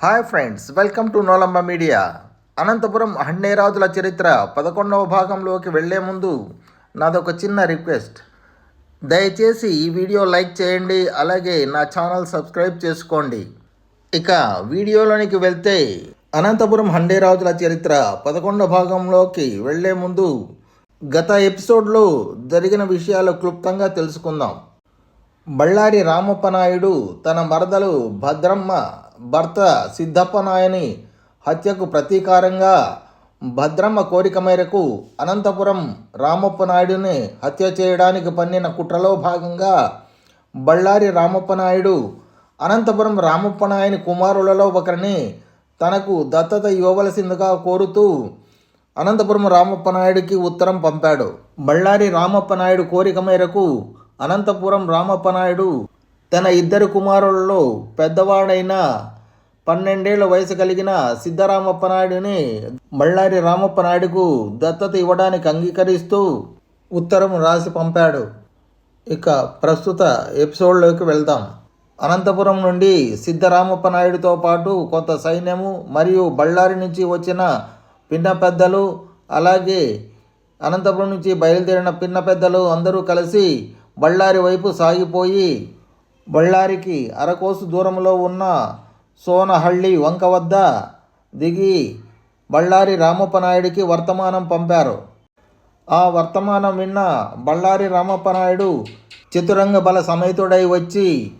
Hi friends welcome to Nolamba media Anantapur హండేరాజుల చరిత్ర పదకొండవ భాగంలోకి వెళ్ళే ముందు నాదొక చిన్న రిక్వెస్ట్ దయచేసి ఈ వీడియో లైక్ చేయండి అలాగే నా ఛానల్ సబ్స్క్రైబ్ చేసుకోండి. ఇక వీడియోలోనికి వెళ్తే అనంతపురం హండేరాజుల చరిత్ర పదకొండవ భాగంలోకి వెళ్ళే ముందు గత ఎపిసోడ్లో జరిగిన విషయాలు క్లుప్తంగా తెలుసుకుందాం. బళ్ళారి రామప్ప నాయుడు తన మరదలు భద్రమ్మ భర్త సిద్ధప్ప నాయని హత్యకు ప్రతీకారంగా భద్రమ్మ కోరిక మేరకు అనంతపురం రామప్ప నాయుడిని హత్య చేయడానికి పన్నిన కుట్రలో భాగంగా బళ్ళారి రామప్ప నాయుడు అనంతపురం రామప్ప నాయని కుమారులలో ఒకరిని తనకు దత్తత ఇవ్వవలసిందిగా కోరుతూ అనంతపురం రామప్ప నాయుడికి ఉత్తరం పంపాడు. బళ్ళారి రామప్ప నాయుడు కోరిక మేరకు అనంతపురం రామప్ప నాయుడు తన ఇద్దరు కుమారులలో పెద్దవాడైన పన్నెండేళ్ళ వయసు కలిగిన సిద్ధరామప్ప నాయుడిని బళ్ళారి రామప్ప నాయుడుకు దత్తత ఇవ్వడానికి అంగీకరిస్తూ ఉత్తరం రాసి పంపాడు. ఇక ప్రస్తుత ఎపిసోడ్లోకి వెళ్దాం. అనంతపురం నుండి సిద్ధరామప్ప నాయుడుతో పాటు కొంత సైన్యము మరియు బళ్ళారి నుంచి వచ్చిన పిన్న పెద్దలు అలాగే అనంతపురం నుంచి బయలుదేరిన పిన్న పెద్దలు అందరూ కలిసి బళ్ళారి వైపు సాగిపోయి బళ్ళారికి అరకోసు దూరంలో ఉన్న సోనహళ్ళి వంక వద్ద దిగి బళ్ళారి రామప్పనాయుడికి వర్తమానం పంపారు. ఆ వర్తమానం విన్న బళ్ళారి రామప్ప నాయుడు చతురంగ బల సమేతుడై వచ్చి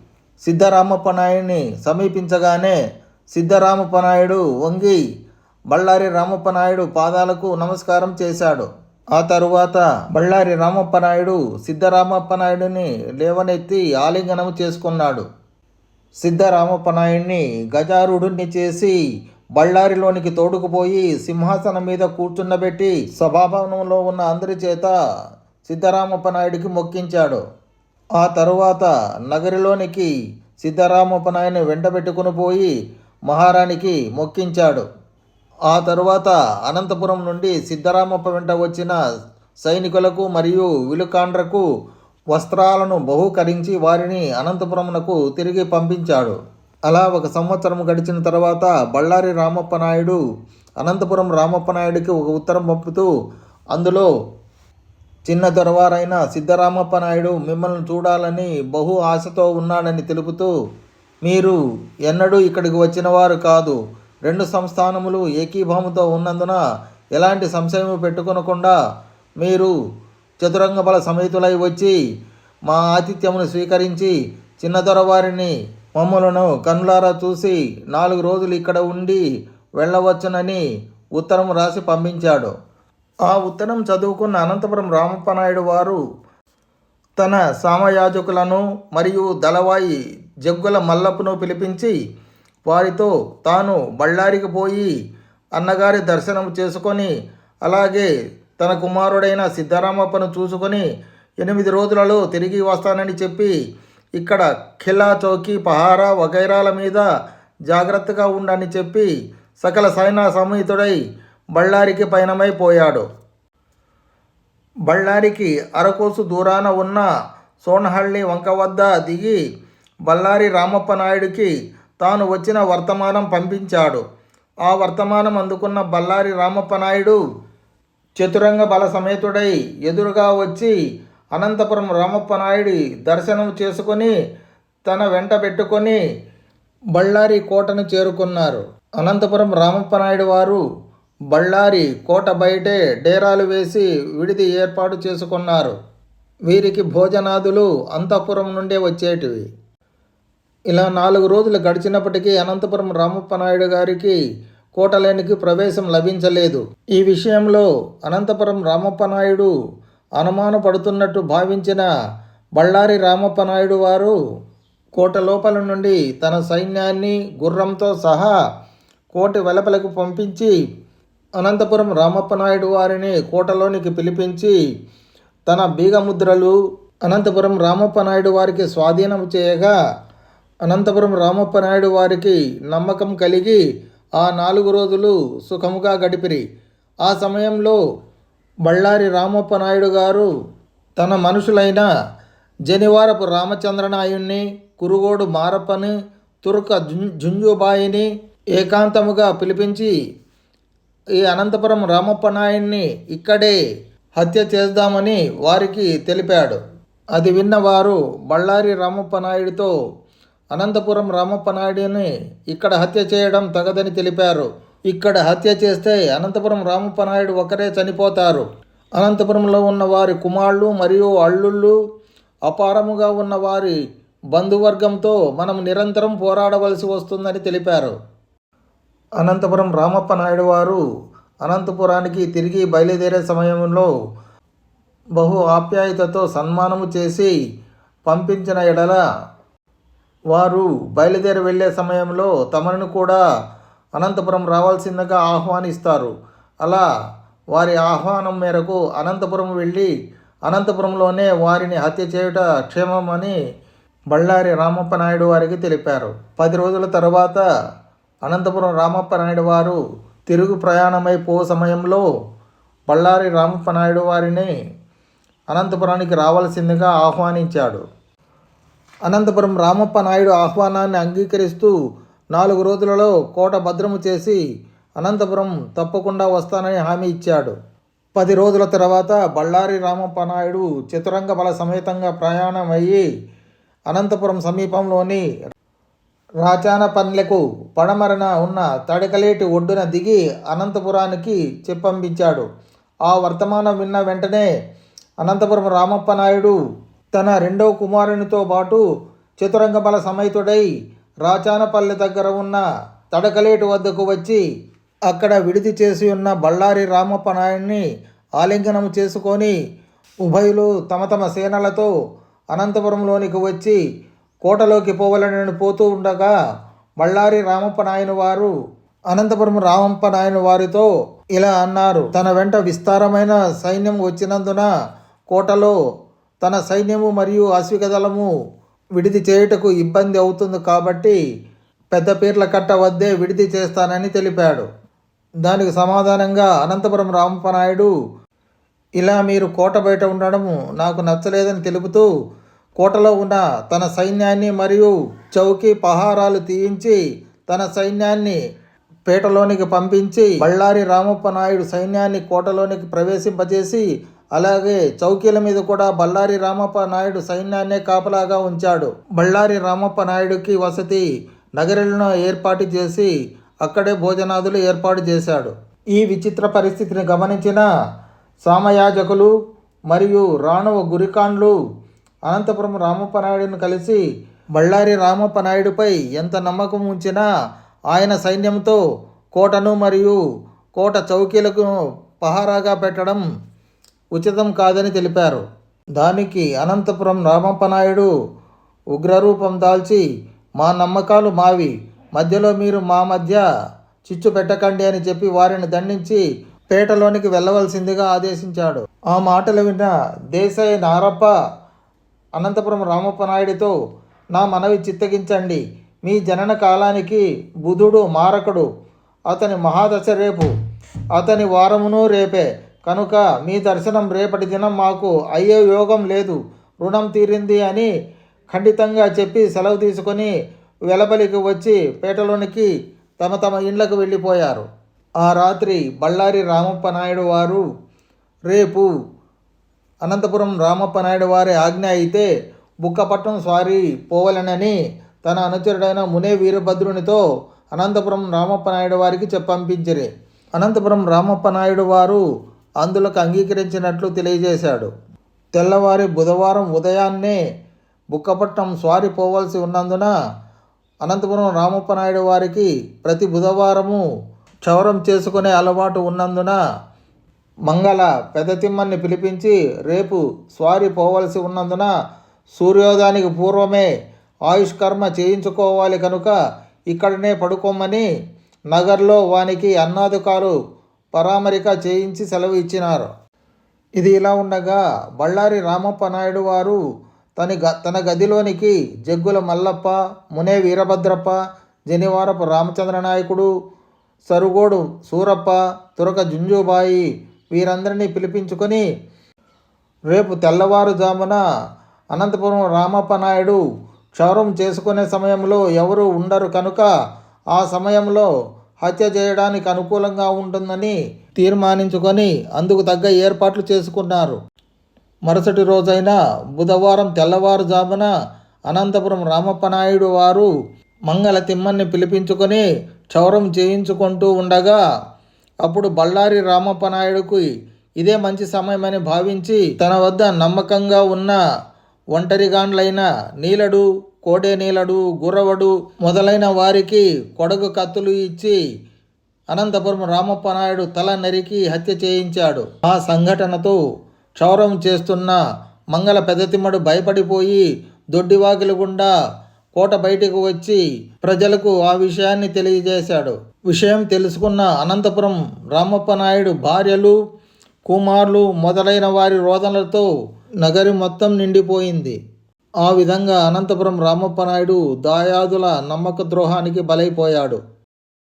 సిద్ధరామప్ప నాయుడిని సమీపించగానే సిద్ధరామప్పనాయుడు వంగి బళ్ళారి రామప్పనాయుడు పాదాలకు నమస్కారం చేశాడు. ఆ తరువాత బళ్ళారి రామప్ప నాయుడు సిద్ధరామప్ప నాయుడిని లేవనెత్తి ఆలింగనం చేసుకున్నాడు. సిద్ధరామప్ప నాయుడిని గజారుడిని చేసి బళ్ళారిలోనికి తోడుకుపోయి సింహాసనం మీద కూర్చున్నబెట్టి సభాభవనంలో ఉన్న అందరి చేత సిద్ధరామప్ప నాయుడికి మొక్కించాడు. ఆ తరువాత నగరిలోనికి సిద్ధరామప్ప నాయుడిని వెంటబెట్టుకుని పోయి మహారాణికి మొక్కించాడు. ఆ తరువాత అనంతపురం నుండి సిద్ధరామప్ప వెంట వచ్చిన సైనికులకు మరియు విలుకాండ్రకు వస్త్రాలను బహుకరించి వారిని అనంతపురమునకు తిరిగి పంపించాడు. అలా ఒక సంవత్సరం గడిచిన తర్వాత బళ్ళారి రామప్ప నాయుడు అనంతపురం రామప్ప నాయుడికి ఒక ఉత్తరం పంపుతూ అందులో చిన్న దొరవారైన సిద్ధరామప్ప నాయుడు మిమ్మల్ని చూడాలని బహు ఆశతో ఉన్నాడని తెలుపుతూ మీరు ఎన్నడూ ఇక్కడికి వచ్చిన వారు కాదు. రెండు సంస్థానములు ఏకీభావంతో ఉన్నందున ఎలాంటి సంశయం పెట్టుకొనకుండా మీరు చతురంగ బల సమేతులై వచ్చి మా ఆతిథ్యమును స్వీకరించి చిన్నదొరవారిని మమ్మలను కన్నులారా చూసి నాలుగు రోజులు ఇక్కడ ఉండి వెళ్ళవచ్చునని ఉత్తరం రాసి పంపించాడు. ఆ ఉత్తరం చదువుకున్న అనంతపురం రామప్ప నాయుడు వారు తన సామయాజకులను మరియు దళవాయి జగ్గుల మల్లపును పిలిపించి వారితో తాను బళ్ళారికి పోయి అన్నగారి దర్శనం చేసుకొని అలాగే తన కుమారుడైన సిద్ధరామప్పను చూసుకొని ఎనిమిది రోజులలో తిరిగి వస్తానని చెప్పి ఇక్కడ ఖిలా చౌకీ పహారా వగైరాల మీద జాగ్రత్తగా ఉండని చెప్పి సకల సైనా సమేతుడై బళ్ళారికి పయనమైపోయాడు బళ్ళారికి అరకోసు దూరాన ఉన్న సోన్హళ్ళి వంక వద్ద దిగి బళ్ళారి రామప్ప నాయుడికి తాను వచ్చిన వర్తమానం పంపించాడు. ఆ వర్తమానం అందుకున్న బళ్ళారి రామప్ప నాయుడు చతురంగ బల సమేతుడై ఎదురుగా వచ్చి అనంతపురం రామప్ప నాయుడి దర్శనం చేసుకొని తన వెంట పెట్టుకొని బళ్ళారి కోటను చేరుకున్నారు. అనంతపురం రామప్ప నాయుడు వారు బళ్ళారి కోట బయటే డేరాలు వేసి విడిది ఏర్పాటు చేసుకున్నారు. వీరికి భోజనాదులు అంతఃపురం నుండే వచ్చేటివి. ఇలా నాలుగు రోజులు గడిచినప్పటికీ అనంతపురం రామప్ప నాయుడు గారికి కోటలేనికి ప్రవేశం లభించలేదు. ఈ విషయంలో అనంతపురం రామప్ప నాయుడు అనుమానపడుతున్నట్టు భావించిన బళ్ళారి రామప్ప నాయుడు వారు కోట లోపల నుండి తన సైన్యాన్ని గుర్రంతో సహా కోట వెలపలకు పంపించి అనంతపురం రామప్ప నాయుడు వారిని కోటలోనికి పిలిపించి తన బీగముద్రలు అనంతపురం రామప్ప నాయుడు వారికి స్వాధీనం చేయగా అనంతపురం రామప్ప నాయుడు వారికి నమ్మకం కలిగి ఆ నాలుగు రోజులు సుఖముగా గడిపిరి. ఆ సమయంలో బళ్ళారి రామప్ప నాయుడు గారు తన మనుషులైన జనివారపు రామచంద్రనాయుణ్ణి కురుగోడు మారప్పని తురుక జుం జుంజుబాయిని ఏకాంతముగా పిలిపించి ఈ అనంతపురం రామప్ప నాయుణ్ణి ఇక్కడే హత్య చేద్దామని వారికి తెలిపాడు. అది విన్నవారు బళ్ళారి రామప్ప నాయుడితో అనంతపురం రామప్ప నాయుడిని ఇక్కడ హత్య చేయడం తగదని తెలిపారు. ఇక్కడ హత్య చేస్తే అనంతపురం రామప్ప నాయుడు ఒకరే చనిపోతారు. అనంతపురంలో ఉన్న వారి కుమారులు మరియు అల్లుళ్ళు అపారముగా ఉన్న వారి బంధువర్గంతో మనం నిరంతరం పోరాడవలసి వస్తుందని తెలిపారు. అనంతపురం రామప్ప నాయుడు వారు అనంతపురానికి తిరిగి బయలుదేరే సమయంలో బహు ఆప్యాయతతో సన్మానము చేసి పంపించిన ఎడల వారు బయలుదేరి వెళ్ళే సమయంలో తమను కూడా అనంతపురం రావాల్సిందిగా ఆహ్వానిస్తారు. అలా వారి ఆహ్వానం మేరకు అనంతపురం వెళ్ళి అనంతపురంలోనే వారిని హత్య చేయుట క్షేమమని బళ్ళారి రామప్ప నాయుడు వారికి తెలిపారు. పది రోజుల తర్వాత అనంతపురం రామప్ప నాయుడు వారు తిరుగు ప్రయాణమై పో సమయంలో బళ్ళారి రామప్ప నాయుడు వారిని అనంతపురానికి రావాల్సిందిగా ఆహ్వానించాడు. అనంతపురం రామప్ప నాయుడు ఆహ్వానాన్ని అంగీకరిస్తూ నాలుగు రోజులలో కోట భద్రము చేసి అనంతపురం తప్పకుండా వస్తానని హామీ ఇచ్చాడు. పది రోజుల తర్వాత బళ్ళారి రామప్ప నాయుడు చతురంగ బల సమేతంగా ప్రయాణం అయ్యి అనంతపురం సమీపంలోని రాచానపల్లెకు పడమరన ఉన్న తడకలేటి ఒడ్డున దిగి అనంతపురానికి చెప్పంపించాడు. ఆ వర్తమానం విన్న వెంటనే అనంతపురం రామప్ప నాయుడు తన రెండవ కుమారునితో పాటు చతురంగ బల సమేతుడై రాచానపల్లి దగ్గర ఉన్న తడకలేటు వద్దకు వచ్చి అక్కడ విడిది చేసి ఉన్న బళ్ళారి రామప్ప నాయుడిని ఆలింగనం చేసుకొని ఉభయులు తమ తమ సేనలతో అనంతపురంలోనికి వచ్చి కోటలోకి పోవాలని పోతూ ఉండగా బళ్ళారి రామప్ప నాయన వారు అనంతపురం రామప్ప నాయుని వారితో ఇలా అన్నారు. తన వెంట విస్తారమైన సైన్యం వచ్చినందున కోటలో తన సైన్యము మరియు అశ్వికదళము విడిది చేయుటకు ఇబ్బంది అవుతుంది కాబట్టి పెద్ద పీర్ల కట్ట వద్దే విడిది చేస్తానని తెలిపాడు. దానికి సమాధానంగా అనంతపురం రామప్పనాయుడు ఇలా మీరు కోట బయట ఉండడము నాకు నచ్చలేదని తెలుపుతూ కోటలో ఉన్న తన సైన్యాన్ని మరియు చౌకీ పహారాలు తీయించి తన సైన్యాన్ని పేటలోనికి పంపించి బళ్ళారి రామప్ప నాయుడు సైన్యాన్ని కోటలోనికి ప్రవేశింపజేసి అలాగే చౌకీల మీద కూడా బళ్ళారి రామప్ప నాయుడు సైన్యాన్నే కాపలాగా ఉంచాడు. బళ్ళారి రామప్ప నాయుడుకి వసతి నగరంలో ఏర్పాటు చేసి అక్కడే భోజనాదులు ఏర్పాటు చేశాడు. ఈ విచిత్ర పరిస్థితిని గమనించిన సామయాజకులు మరియు రాణువ గురికాండ్లు అనంతపురం రామప్ప నాయుడును కలిసి బళ్ళారి రామప్ప నాయుడుపై ఎంత నమ్మకం ఉంచినా ఆయన సైన్యంతో కోటను మరియు కోట చౌకీలకు పహారాగా పెట్టడం ఉచితం కాదని తెలిపారు. దానికి అనంతపురం రామప్ప నాయుడు ఉగ్రరూపం దాల్చి మా నమ్మకాలు మావి మధ్యలో మీరు మా మధ్య చిచ్చు పెట్టకండి అని చెప్పి వారిని దండించి పేటలోనికి వెళ్ళవలసిందిగా ఆదేశించాడు. ఆ మాటలు విన్న దేశాయి నారప్ప అనంతపురం రామప్ప నాయుడితో నా మనవి చిత్తగించండి. మీ జనన కాలానికి బుధుడు మారకుడు అతని మహాదశ రేపు అతని వారమును రేపే కనుక మీ దర్శనం రేపటి దినం మాకు అయ్యే యోగం లేదు. రుణం తీరింది అని ఖండితంగా చెప్పి సెలవు తీసుకొని వెలబలికి వచ్చి పేటలోనికి తమ తమ ఇండ్లకు వెళ్ళిపోయారు. ఆ రాత్రి బళ్ళారి రామప్ప నాయుడు వారు రేపు అనంతపురం రామప్ప నాయుడు వారి ఆజ్ఞ అయితే బుక్కపట్నం స్వారీ పోవలనని తన అనుచరుడైన మునే వీరభద్రునితో అనంతపురం రామప్ప నాయుడు వారికి చెప్పంపించిరి. అనంతపురం రామప్ప నాయుడు వారు అందులకు అంగీకరించినట్లు తెలియజేశాడు. తెల్లవారి బుధవారం ఉదయాన్నే బుక్కపట్నం స్వారి పోవలసి ఉన్నందున అనంతపురం రామప్ప నాయుడు వారికి ప్రతి బుధవారము క్షవరం చేసుకునే అలవాటు ఉన్నందున మంగళ పెదతిమ్మని పిలిపించి రేపు స్వారి పోవలసి ఉన్నందున సూర్యోదయానికి పూర్వమే ఆయుష్కర్మ చేయించుకోవాలి కనుక ఇక్కడనే పడుకోమని నగర్లో వానికి అన్నాధికారు పరామరిక చేయించి సెలవు ఇచ్చినారు. ఇది ఇలా ఉండగా బళ్ళారి రామప్ప నాయుడు వారు తన గ తన గదిలోనికి జగ్గుల మల్లప్ప మునే వీరభద్రప్ప జనివారపు రామచంద్ర నాయకుడు సరుగోడు సూరప్ప తురక జుంజుబాయి వీరందరినీ పిలిపించుకొని రేపు తెల్లవారుజామున అనంతపురం రామప్ప నాయుడు క్షౌరం చేసుకునే సమయంలో ఎవరు ఉండరు కనుక ఆ సమయంలో హత్య చేయడానికి అనుకూలంగా ఉంటుందని తీర్మానించుకొని అందుకు తగ్గ ఏర్పాట్లు చేసుకున్నారు. మరుసటి రోజైన బుధవారం తెల్లవారుజామున అనంతపురం రామప్ప నాయుడు వారు మంగళ తిమ్మన్ని పిలిపించుకొని క్షౌరం చేయించుకుంటూ ఉండగా అప్పుడు బళ్ళారి రామప్పనాయుడుకి ఇదే మంచి సమయమని భావించి తన వద్ద నమ్మకంగా ఉన్న ఒంటరిగాండ్లైన నీలడు కోడేనీలడు గురవడు గుర్రవడు మొదలైన వారికి కొడగు కత్తులు ఇచ్చి అనంతపురం రామప్ప నాయుడు తల నరికి హత్య చేయించాడు. ఆ సంఘటనతో క్షౌరం చేస్తున్న మంగళ పెదతిమ్మడు భయపడిపోయి దొడ్డివాకిలి గుండా కోట బయటకు వచ్చి ప్రజలకు ఆ విషయాన్ని తెలియజేశాడు. విషయం తెలుసుకున్న అనంతపురం రామప్ప నాయుడు భార్యలు కుమారులు మొదలైన వారి రోదనలతో నగరి మొత్తం నిండిపోయింది. ఆ విధంగా అనంతపురం రామప్ప నాయుడు దాయాదుల నమ్మక ద్రోహానికి బలైపోయాడు.